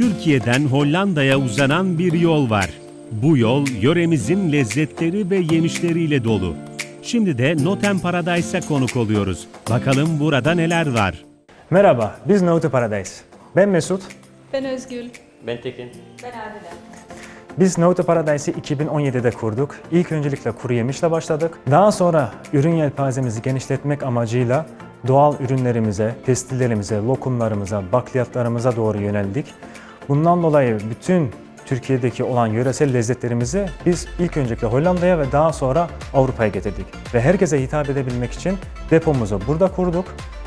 Türkiye'den Hollanda'ya uzanan bir yol var. Bu yol yöremizin lezzetleri ve yemişleriyle dolu. Şimdi de Noten Paradise'a konuk oluyoruz. Bakalım burada neler var. Merhaba, biz No to Paradise. Ben Mesut. Ben Özgül. Ben Tekin. Ben Adile. Biz No to Paradise'ı 2017'de kurduk. İlk öncelikle kuru yemişle başladık. Daha sonra ürün yelpazemizi genişletmek amacıyla doğal ürünlerimize, pestillerimize, lokumlarımıza, bakliyatlarımıza doğru yöneldik. Bundan dolayı bütün Türkiye'deki olan yöresel lezzetlerimizi biz ilk öncelikle Hollanda'ya ve daha sonra Avrupa'ya getirdik. Ve herkese hitap edebilmek için depomuzu burada kurduk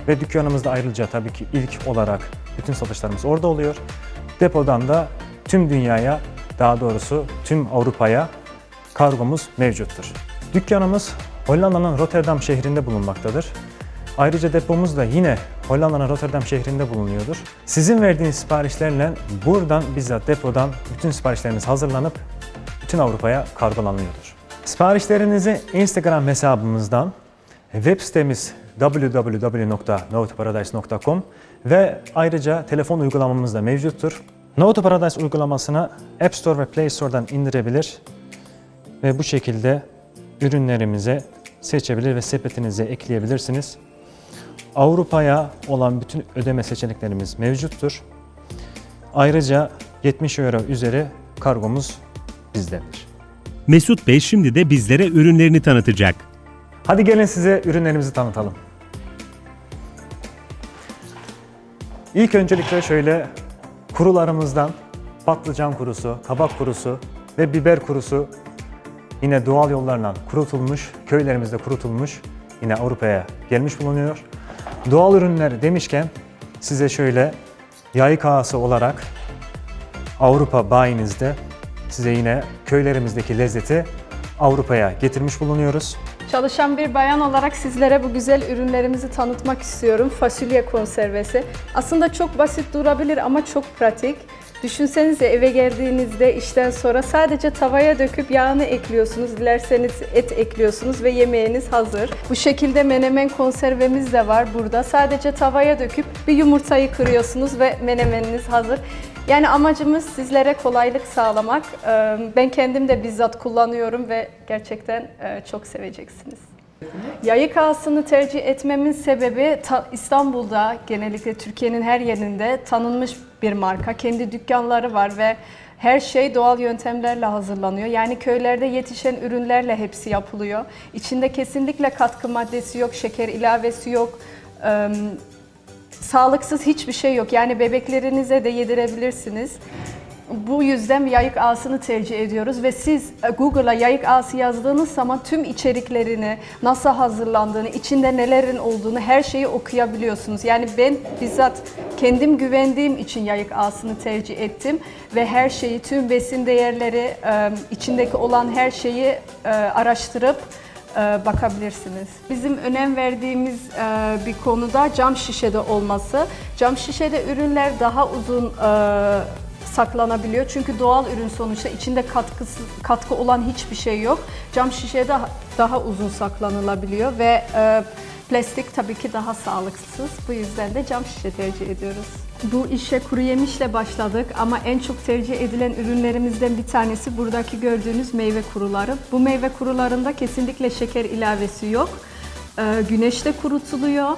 ve dükkanımızda ayrıca tabii ki ilk olarak bütün satışlarımız orada oluyor. Depodan da tüm dünyaya, daha doğrusu tüm Avrupa'ya kargomuz mevcuttur. Dükkanımız Hollanda'nın Rotterdam şehrinde bulunmaktadır. Ayrıca depomuz da yine Hollanda'nın Rotterdam şehrinde bulunuyordur. Sizin verdiğiniz siparişlerle buradan bizzat depodan bütün siparişleriniz hazırlanıp bütün Avrupa'ya kargolanıyordur. Siparişlerinizi Instagram hesabımızdan, web sitemiz www.noteparadise.com ve ayrıca telefon uygulamamız da mevcuttur. Note Paradise uygulamasını App Store ve Play Store'dan indirebilir ve bu şekilde ürünlerimize seçebilir ve sepetinize ekleyebilirsiniz. Avrupa'ya olan bütün ödeme seçeneklerimiz mevcuttur. Ayrıca 70 euro üzeri kargomuz bizdendir. Mesut Bey şimdi de bizlere ürünlerini tanıtacak. Hadi gelin size ürünlerimizi tanıtalım. İlk öncelikle şöyle kurularımızdan patlıcan kurusu, kabak kurusu ve biber kurusu yine doğal yollarla kurutulmuş, köylerimizde kurutulmuş yine Avrupa'ya gelmiş bulunuyor. Doğal ürünler demişken size şöyle yayık ağası olarak Avrupa bayinizde size yine köylerimizdeki lezzeti Avrupa'ya getirmiş bulunuyoruz. Çalışan bir bayan olarak sizlere bu güzel ürünlerimizi tanıtmak istiyorum. Fasulye konservesi. Aslında çok basit durabilir ama çok pratik. Düşünsenize eve geldiğinizde işten sonra sadece tavaya döküp yağını ekliyorsunuz. Dilerseniz et ekliyorsunuz ve yemeğiniz hazır. Bu şekilde menemen konservemiz de var burada. Sadece tavaya döküp bir yumurtayı kırıyorsunuz ve menemeniniz hazır. Yani amacımız sizlere kolaylık sağlamak. Ee, Ben kendim de bizzat kullanıyorum ve gerçekten e, çok seveceksiniz. Yayık ağasını tercih etmemin sebebi ta- İstanbul'da genellikle Türkiye'nin her yerinde tanınmış bir marka. Kendi dükkanları var ve her şey doğal yöntemlerle hazırlanıyor. Yani köylerde yetişen ürünlerle hepsi yapılıyor. İçinde kesinlikle katkı maddesi yok, şeker ilavesi yok. Ee, sağlıksız hiçbir şey yok. Yani bebeklerinize de yedirebilirsiniz. Bu yüzden yayık ağasını tercih ediyoruz ve siz e, Google'a yayık ağası yazdığınız zaman tüm içeriklerini, nasıl hazırlandığını, içinde nelerin olduğunu her şeyi okuyabiliyorsunuz. Yani ben bizzat kendim güvendiğim için yayık ağasını tercih ettim ve her şeyi, tüm besin değerleri, e, içindeki olan her şeyi e, araştırıp bakabilirsiniz. Bizim önem verdiğimiz bir konuda cam şişede olması. Cam şişede ürünler daha uzun saklanabiliyor. Çünkü doğal ürün sonuçta içinde katkısı, katkı olan hiçbir şey yok. Cam şişede daha uzun saklanılabiliyor ve e, plastik tabii ki daha sağlıksız. Bu yüzden de cam şişe tercih ediyoruz. Bu işe kuru yemişle başladık ama en çok tercih edilen ürünlerimizden bir tanesi buradaki gördüğünüz meyve kuruları. Bu meyve kurularında kesinlikle şeker ilavesi yok. E, güneşte kurutuluyor.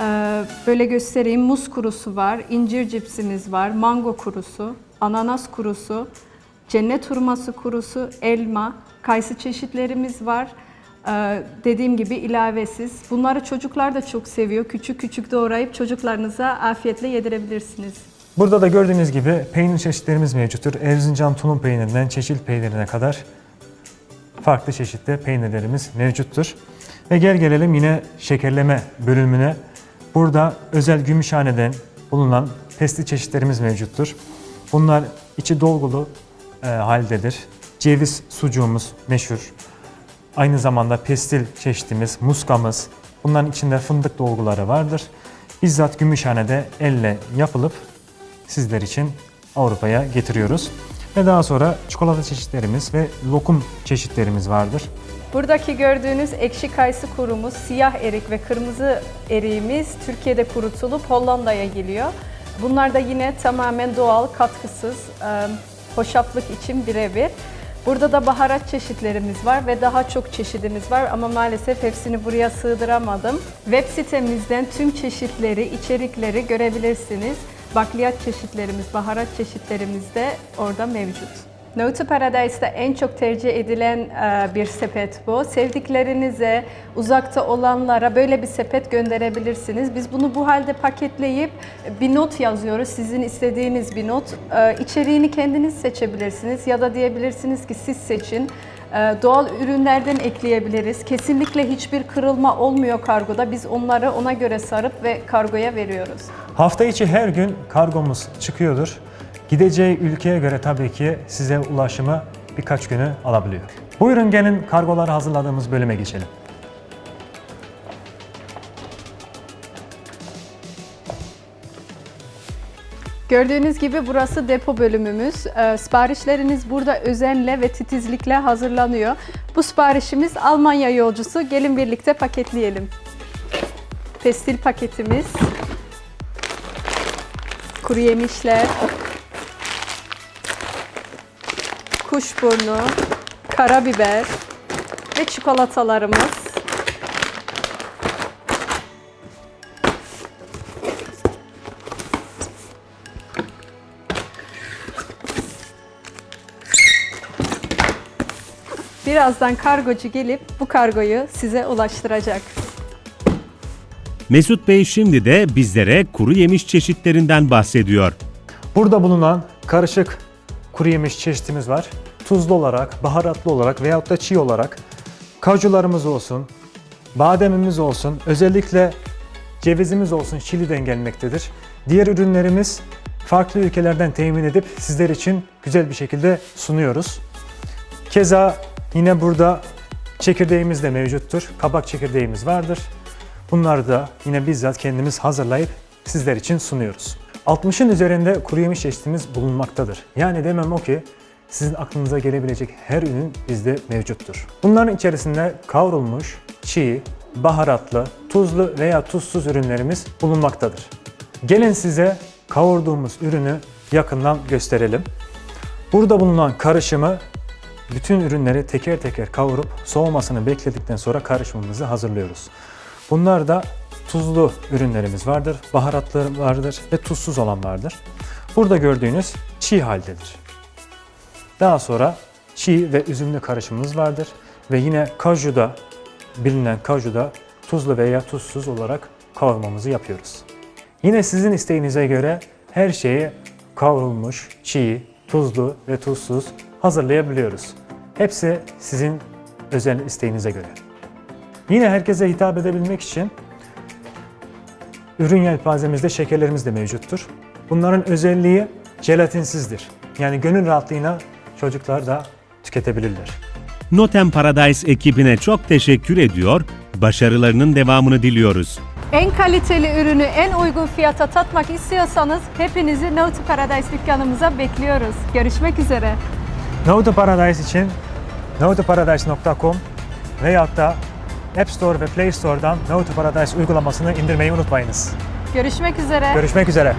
Ee, Böyle göstereyim. Muz kurusu var, incir cipsimiz var, mango kurusu, ananas kurusu, cennet hurması kurusu, elma, kayısı çeşitlerimiz var. Ee, Dediğim gibi ilavesiz. Bunları çocuklar da çok seviyor. Küçük küçük doğrayıp çocuklarınıza afiyetle yedirebilirsiniz. Burada da gördüğünüz gibi peynir çeşitlerimiz mevcuttur. Erzincan tulum peynirinden çeşil peynirine kadar farklı çeşitli peynirlerimiz mevcuttur. Ve gel gelelim yine şekerleme bölümüne. Burada özel Gümüşhane'den bulunan pestil çeşitlerimiz mevcuttur. Bunlar içi dolgulu e, haldedir. Ceviz sucuğumuz meşhur. Aynı zamanda pestil çeşitimiz, muskamız. Bunların içinde fındık dolguları vardır. Bizzat Gümüşhane'de elle yapılıp sizler için Avrupa'ya getiriyoruz. Ve daha sonra çikolata çeşitlerimiz ve lokum çeşitlerimiz vardır. Buradaki gördüğünüz ekşi kayısı kurumuz, siyah erik ve kırmızı eriğimiz Türkiye'de kurutulup Hollanda'ya geliyor. Bunlar da yine tamamen doğal, katkısız, e, hoşaflık için birebir. Burada da baharat çeşitlerimiz var ve daha çok çeşidimiz var ama maalesef hepsini buraya sığdıramadım. Web sitemizden tüm çeşitleri, içerikleri görebilirsiniz. Bakliyat çeşitlerimiz, baharat çeşitlerimiz de orada mevcut. Note Paradise'da en çok tercih edilen e, bir sepet bu. Sevdiklerinize, uzakta olanlara böyle bir sepet gönderebilirsiniz. Biz bunu bu halde paketleyip bir not yazıyoruz. Sizin istediğiniz bir not. E, İçeriğini kendiniz seçebilirsiniz ya da diyebilirsiniz ki siz seçin. E, Doğal ürünlerden ekleyebiliriz. Kesinlikle hiçbir kırılma olmuyor kargoda. Biz onları ona göre sarıp ve kargoya veriyoruz. Hafta içi her gün kargomuz çıkıyordur. Gideceği ülkeye göre tabii ki size ulaşımı birkaç günü alabiliyor. Buyurun gelin kargoları hazırladığımız bölüme geçelim. Gördüğünüz gibi burası depo bölümümüz. Ee, siparişleriniz burada özenle ve titizlikle hazırlanıyor. Bu siparişimiz Almanya yolcusu. Gelin birlikte paketleyelim. Pestil paketimiz. Kuru yemişler. Kuşburnu, karabiber ve çikolatalarımız. Birazdan kargocu gelip bu kargoyu size ulaştıracak. Mesut Bey şimdi de bizlere kuru yemiş çeşitlerinden bahsediyor. Burada bulunan karışık kuru yemiş çeşitimiz var. Tuzlu olarak, baharatlı olarak veyahut da çiğ olarak kajularımız olsun, bademimiz olsun, özellikle cevizimiz olsun Şili'den gelmektedir. Diğer ürünlerimiz farklı ülkelerden temin edip sizler için güzel bir şekilde sunuyoruz. Keza yine burada çekirdeğimiz de mevcuttur. Kabak çekirdeğimiz vardır. Bunları da yine bizzat kendimiz hazırlayıp sizler için sunuyoruz. 60'ın üzerinde kuru yemiş çeşitimiz bulunmaktadır. Yani demem o ki sizin aklınıza gelebilecek her ürün bizde mevcuttur. Bunların içerisinde kavrulmuş, çiğ, baharatlı, tuzlu veya tuzsuz ürünlerimiz bulunmaktadır. Gelin size kavurduğumuz ürünü yakından gösterelim. Burada bulunan karışımı bütün ürünleri teker teker kavurup soğumasını bekledikten sonra karışımımızı hazırlıyoruz. Bunlar da tuzlu ürünlerimiz vardır, baharatlı vardır ve tuzsuz olan vardır. Burada gördüğünüz çiğ haldedir. Daha sonra çiğ ve üzümlü karışımımız vardır ve yine kajuda bilinen kajuda tuzlu veya tuzsuz olarak kavurmamızı yapıyoruz. Yine sizin isteğinize göre her şeyi kavrulmuş, çiğ, tuzlu ve tuzsuz hazırlayabiliyoruz. Hepsi sizin özel isteğinize göre. Yine herkese hitap edebilmek için ürün yelpazemizde şekerlerimiz de mevcuttur. Bunların özelliği jelatinsizdir. Yani gönül rahatlığıyla çocuklar da tüketebilirler. Notem Paradise ekibine çok teşekkür ediyor, başarılarının devamını diliyoruz. En kaliteli ürünü en uygun fiyata tatmak istiyorsanız hepinizi Naughty Paradise dükkanımıza bekliyoruz. Görüşmek üzere. Naughty Paradise için naughtyparadise.com veyahut da App Store ve Play Store'dan Naughty Paradise uygulamasını indirmeyi unutmayınız. Görüşmek üzere. Görüşmek üzere.